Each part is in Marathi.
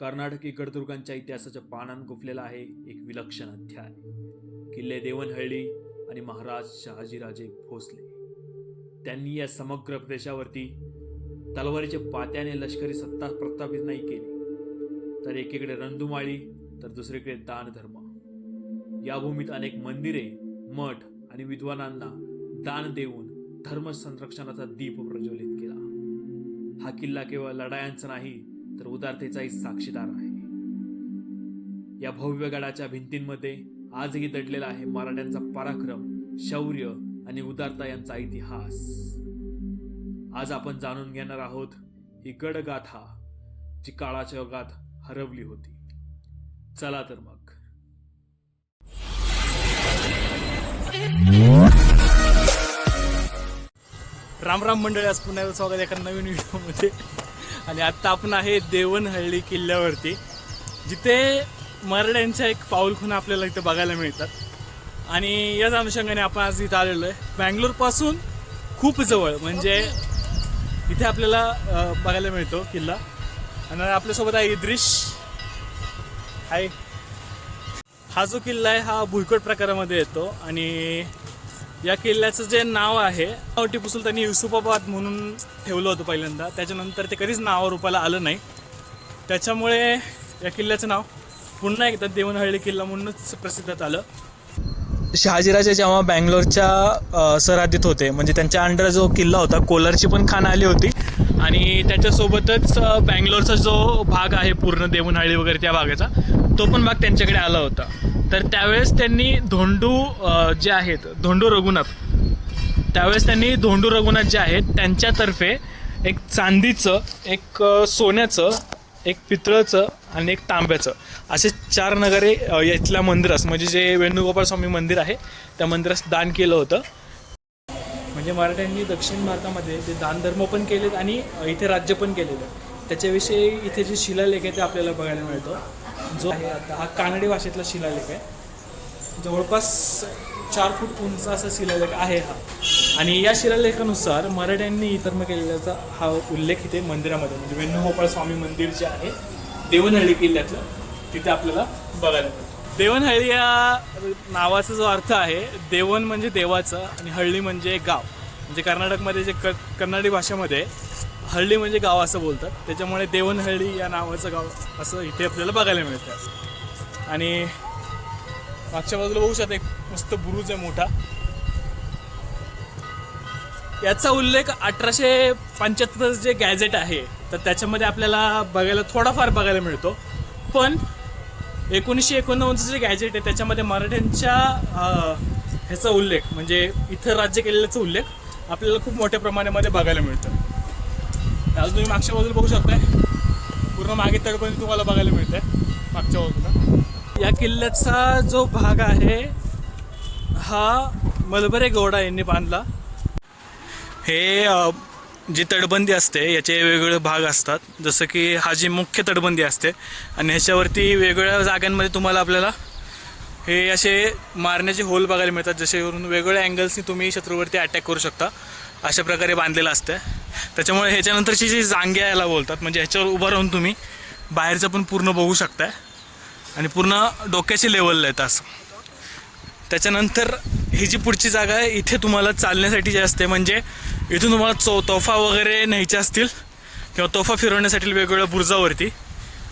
कर्नाटकी गडदुर्गांच्या इतिहासाच्या पानात गुफलेला आहे एक विलक्षण अध्याय. किल्ले देवनहಳ್ಳಿ आणि महाराज शहाजीराजे भोसले. त्यांनी या समग्र प्रदेशावरती तलवारीच्या पात्याने लष्करी सत्ता प्रस्थापित नाही केली. तर एकीकडे रणधुमाळी तर दुसरीकडे दानधर्म. या भूमीत अनेक मंदिरे मठ आणि विद्वानांना दान देऊन धर्म संरक्षणाचा दीप प्रज्वलित केला. हा किल्ला केवळ लढायांचा नाही तर उदारतेचाही साक्षीदार आहे या भव्य गडाच्या भिंतींमध्ये आजही दडलेला आहे मराठ्यांचा पराक्रम शौर्य आणि उदारता यांचा इतिहास. आज आपण जाणून घेणार आहोत ही गडगाथा जी काळाच्या युगात हरवली होती. चला तर मग. राम राम मंडळी आज पुन्हा स्वागत एका नवीन व्हिडिओमध्ये. आणि आत्ता आपण आहे देवनहळ्ळी किल्ल्यावरती. जिथे मरड्यांच्या एक पाऊलखुणा आपल्याला इथे बघायला मिळतात. आणि याच अनुषंगाने आपण आज इथं आलेलो आहे. बँगलोरपासून खूप जवळ म्हणजे इथे आपल्याला बघायला मिळतो किल्ला. आणि आपल्यासोबत आहे इद्रिश. हाय. हा जो किल्ला आहे हा भुईकोट प्रकारामध्ये येतो. आणि या किल्ल्याचं जे नाव आहे टिपू सुलतानी युसुफाबाद म्हणून ठेवलं होतं पहिल्यांदा. त्याच्यानंतर ते कधीच नाव रूपाला आलं नाही. त्याच्यामुळे या किल्ल्याचं नाव पुन्हा एकदा देवनहळ्ळी किल्ला म्हणूनच प्रसिद्धात आलं शहाजीराजे जेव्हा बँगलोरच्या सरहद्दीत होते म्हणजे त्यांच्या अंडर जो किल्ला होता कोलारची पण खाण आली होती. आणि त्याच्यासोबतच बँगलोरचा जो भाग आहे पूर्ण देवनहळ्ळी वगैरे त्या भागाचा तो पण भाग त्यांच्याकडे आला होता. तर त्यावेळेस त्यांनी धोंडू जे आहेत धोंडू रघुनाथ त्यावेळेस त्यांनी धोंडू रघुनाथ जे आहेत त्यांच्यातर्फे एक चांदीचं एक सोन्याचं एक पितळचं आणि एक तांब्याचं असे चार नगरे अ, इथल्या मंदिरास म्हणजे जे वेणुगोपाल स्वामी मंदिर आहे त्या मंदिरास दान केलं होतं. म्हणजे मराठ्यांनी दक्षिण भारतामध्ये ते दानधर्म पण केलेत आणि इथे राज्य पण केलेलं त्याच्याविषयी इथे जे शिलालेख आहे ते आपल्याला बघायला मिळतं. जो आहे आता हा कानडी भाषेतला शिलालेख आहे. जवळपास चार फूट उंच असा शिलालेख आहे हा. आणि या शिलालेखानुसार मराठ्यांनी इतर्म केलेल्याचा हा उल्लेख इथे मंदिरामध्ये म्हणजे वेणुगोपाळ स्वामी मंदिर जे आहे देवनहळ्ळी किल्ल्यातलं तिथे आपल्याला बघायला मिळतं. देवनहळ्ळी या नावाचा जो अर्थ आहे देवण म्हणजे देवाचं आणि हळ्ळी म्हणजे गाव. म्हणजे कर्नाटकमध्ये जे क कन्नडी भाषेमध्ये हळ्ळी म्हणजे गाव असं बोलतात. त्याच्यामुळे देवनहळ्ळी या नावाचं गाव असं इथे आपल्याला बघायला मिळतं. आणि मागच्या बाजूला बघू शकता एक मस्त बुरुज आहे मोठा. याचा उल्लेख अठराशे पंच्याहत्तर जे गॅजेट आहे तर त्याच्यामध्ये आपल्याला बघायला थोडाफार बघायला मिळतो. पण एकोणीसशे एकोणनव्वदचं जे गॅजेट आहे त्याच्यामध्ये मराठ्यांच्या ह्याचा उल्लेख म्हणजे इथं राज्य केलेल्याचा उल्लेख आपल्याला खूप मोठ्या प्रमाणामध्ये बघायला मिळतं. आज तुम्ही मागच्या बाजूला बघू शकताय. पूर्ण मागे तडपणी तुम्हाला बघायला मिळतंय. मागच्या बाजूला. या किल्ल्याचा जो भाग आहे हा मलबरे गौडा यांनी बांधला. हे जी तटबंदी असते याचे वेगवेगळे भाग असतात. जसं की हा जी मुख्य तटबंदी असते आणि ह्याच्यावरती वेगवेगळ्या जागांमध्ये तुम्हाला आपल्याला हे असे मारण्याचे होल बघायला मिळतात जसेवरून वेगवेगळ्या अँगल्सनी तुम्ही शत्रूवरती अटॅक करू शकता. अशा प्रकारे बांधलेलं असतं त्याच्यामुळे ह्याच्यानंतरची जी जांग्या याला बोलतात म्हणजे ह्याच्यावर उभं राहून तुम्ही बाहेरचं पण पूर्ण बघू शकताय. आणि पूर्ण डोक्याची लेवलला येतं असं. त्याच्यानंतर ही जी पुढची जागा आहे इथे तुम्हाला चालण्यासाठी जे असते म्हणजे इथून तुम्हाला चो तोफा वगैरे न्यायच्या असतील किंवा तोफा फिरवण्यासाठी वेगवेगळ्या बुरुजावरती.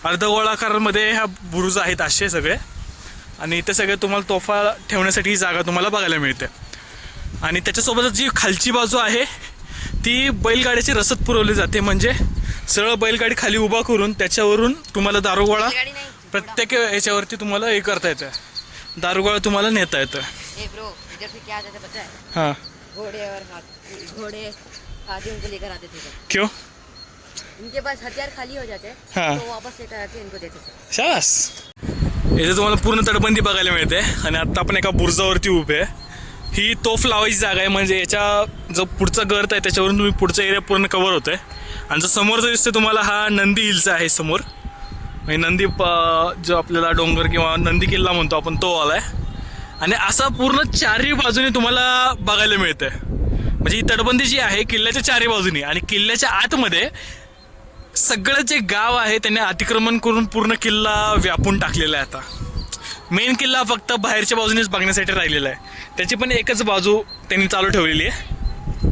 अर्धगोळाकारामध्ये ह्या बुरुज आहेत असे सगळे. आणि इथे सगळे तुम्हाला तोफा ठेवण्यासाठी ही जागा तुम्हाला बघायला मिळते. आणि त्याच्यासोबतच जी खालची बाजू आहे ती बैलगाड्याची रसद पुरवली जाते. म्हणजे सरळ बैलगाडी खाली उभा करून त्याच्यावरून तुम्हाला दारुगोळा प्रत्येक याच्यावरती तुम्हाला हे करता येतं. दारुगोळा तुम्हाला नेता येतं. है? घोड़े और हाथ घोड़े हाथी उनको लेकर आते थे तो क्यों? इनके पास हथियार खाली हो जाते हाँ। तो वापस लेकर आके इनको देते थे। शाबास इथे तुम्हाला पूर्ण तटबंदी बघायला मिळते. आणि आत्ता आपण एका बुर्जावरती उभे आहे. ही तोफ लावायची जागा आहे म्हणजे याच्या जो पुढचा गर्त आहे त्याच्यावरून तुम्ही पुढचा एरिया पूर्ण कवर होतं आहे आणि जो समोरचा दिसतो तुम्हाला हा नंदी हिलचा आहे समोर. म्हणजे नंदी प- जो आपल्याला डोंगर किंवा नंदी किल्ला म्हणतो आपण तो आला आहे. आणि असा पूर्ण चारही बाजूने तुम्हाला बघायला मिळतंय. म्हणजे ही तटबंदी जी आहे किल्ल्याच्या चारही बाजूनी. आणि किल्ल्याच्या आतमध्ये सगळं जे गाव आहे त्यांनी अतिक्रमण करून पूर्ण किल्ला व्यापून टाकलेला आहे आता. मेन किल्ला फक्त बाहेरच्या बाजूनेच बघण्यासाठी राहिलेला आहे. त्याची पण एकच बाजू त्यांनी चालू ठेवलेली आहे.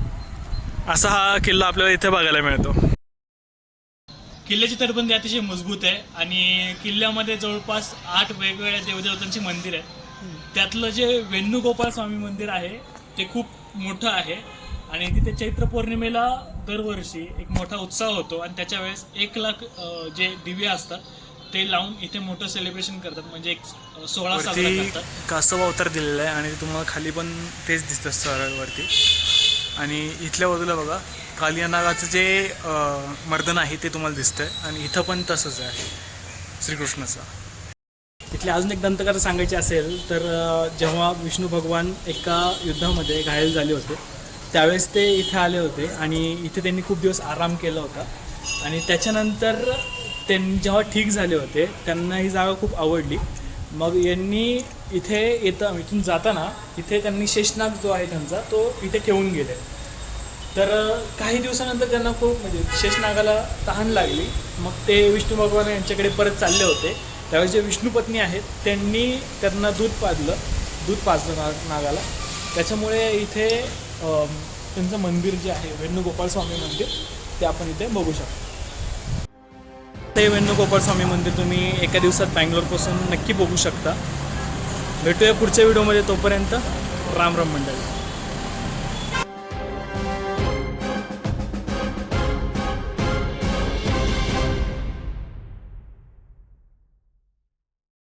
असा हा किल्ला आपल्याला इथे बघायला मिळतो. किल्ल्याची तटबंदी अतिशय मजबूत आहे आणि किल्ल्यामध्ये जवळपास आठ वेगवेगळ्या देवदेवतांची मंदिर आहे त्यातलं जे वेणुगोपाल स्वामी मंदिर आहे ते खूप मोठं आहे. आणि तिथे चैत्र पौर्णिमेला दरवर्षी एक मोठा उत्साह होतो आणि त्याच्या वेळेस एक लाख जे दिवे असतात ते लावून इथे मोठं सेलिब्रेशन करतात. म्हणजे एक अं, सोहळा साजरा वरती करतात. कासव अवतार दिलेला आहे आणि तुम्हाला खाली पण तेच दिसतं सरळवरती आणि इथल्या बाजूला बघा कालिया नागाचं जे मर्दन आहे ते तुम्हाला दिसतंय. आणि इथं पण तसंच आहे श्रीकृष्णाचं. इथली अजून एक दंतकथा सांगायची असेल तर जेव्हा विष्णू भगवान एका युद्धामध्ये घायल झाले होते त्यावेळेस ते इथे आले होते आणि इथे त्यांनी खूप दिवस आराम केला होता. आणि त्याच्यानंतर त्यांनी जेव्हा ठीक झाले होते त्यांना ही जागा खूप आवडली. मग यांनी इथे येतं इथून जाताना इथे त्यांनी शेषनाग जो आहे त्यांचा तो इथे ठेवून गेले. तर काही दिवसानंतर त्यांना खूप म्हणजे शेषनागाला तहान लागली. मग ते विष्णू भगवान यांच्याकडे परत चालले होते. त्यावेळेस जे विष्णूपत्नी आहेत त्यांनी त्यांना दूध पाजलं. दूध पाजलं नागाला. त्याच्यामुळे इथे त्यांचं मंदिर जे आहे वेणुगोपाल स्वामी मंदिर ते आपण इथे बघू शकतो. ते वेणुगोपाल स्वामी मंदिर तुम्ही एका दिवसात बँगलोरपासून नक्की बघू शकता. भेटूया पुढच्या व्हिडिओमध्ये तोपर्यंत. राम राम मंडळी.